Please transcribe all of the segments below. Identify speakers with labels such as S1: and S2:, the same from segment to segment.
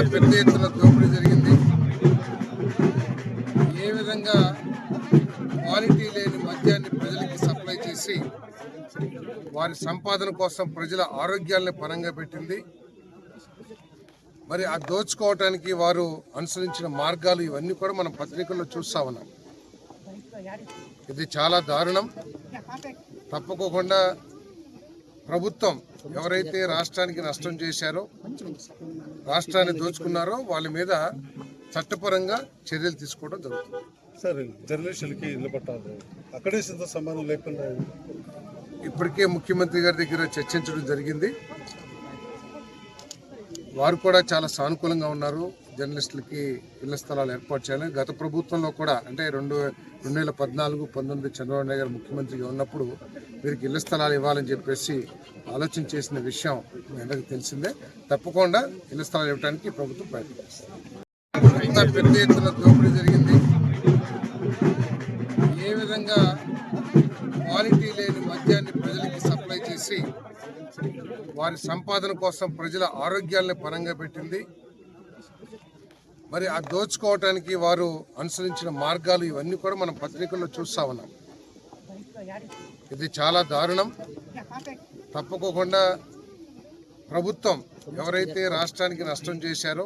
S1: పెద్ద ఎత్తున దోపిడీ జరిగింది. ఏ విధంగా క్వాలిటీ లేని మద్యాన్ని ప్రజలకి సప్లై చేసి వారి సంపాదన కోసం ప్రజల ఆరోగ్యాల్ని పరంగా పెట్టింది. మరి ఆ దోచుకోవటానికి వారు అనుసరించిన మార్గాలు ఇవన్నీ కూడా మనం పత్రికల్లో చూస్తా ఉన్నాం. ఇది చాలా దారుణం. తప్పకోకుండా ప్రభుత్వం ఎవరైతే రాష్ట్రానికి నష్టం చేశారో రాష్ట్రాన్ని దోచుకున్నారో వాళ్ళ మీద చట్టపరంగా చర్యలు తీసుకోవడం జరుగుతుంది.
S2: సార్ జర్నలిస్టులకి ఇల్లు పట్టాలి. అక్కడే సంబంధం లేకుండా
S1: ఇప్పటికే ముఖ్యమంత్రి గారి దగ్గర చర్చించడం జరిగింది. వారు కూడా చాలా సానుకూలంగా ఉన్నారు. జర్నలిస్టులకి ఇళ్ళ స్థలాలు ఏర్పాటు చేయాలని. గత ప్రభుత్వంలో కూడా అంటే రెండు రెండు వేల పద్నాలుగు పంతొమ్మిది చంద్రబాబు నాయుడు గారు ముఖ్యమంత్రిగా ఉన్నప్పుడు వీరికి ఇళ్ళ స్థలాలు ఇవ్వాలని చెప్పేసి ఆలోచన చేసిన విషయం మీ అందరికీ తెలిసిందే. తప్పకుండా ఇళ్ళ స్థలాలు ఇవ్వడానికి ప్రభుత్వం ప్రయత్నిస్తుంది. పెద్ద ఎత్తున దోపిడీ జరిగింది. ఏ విధంగా క్వాలిటీ లేని మద్యాన్ని ప్రజలకి సప్లై చేసి వారి సంపాదన కోసం ప్రజల ఆరోగ్యాలను పరంగా పెట్టింది. మరి ఆ దోచుకోవటానికి వారు అనుసరించిన మార్గాలు ఇవన్నీ కూడా మనం పత్రికల్లో చూస్తా ఉన్నాం. ఇది చాలా దారుణం. తప్పకోకుండా ప్రభుత్వం ఎవరైతే రాష్ట్రానికి నష్టం చేశారో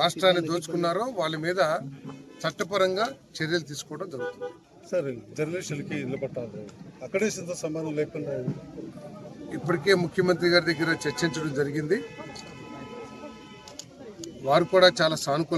S1: రాష్ట్రాన్ని దోచుకున్నారో వాళ్ళ మీద చట్టపరంగా చర్యలు తీసుకోవడం జరుగుతుంది.
S2: సార్ జర్నలిస్టులకి ఇల్లు పట్టాలి. అక్కడే సంబంధం లేకుండా
S1: ఇప్పటికే ముఖ్యమంత్రి గారి దగ్గర చర్చించడం జరిగింది. వారు కూడా చాలా సానుకూల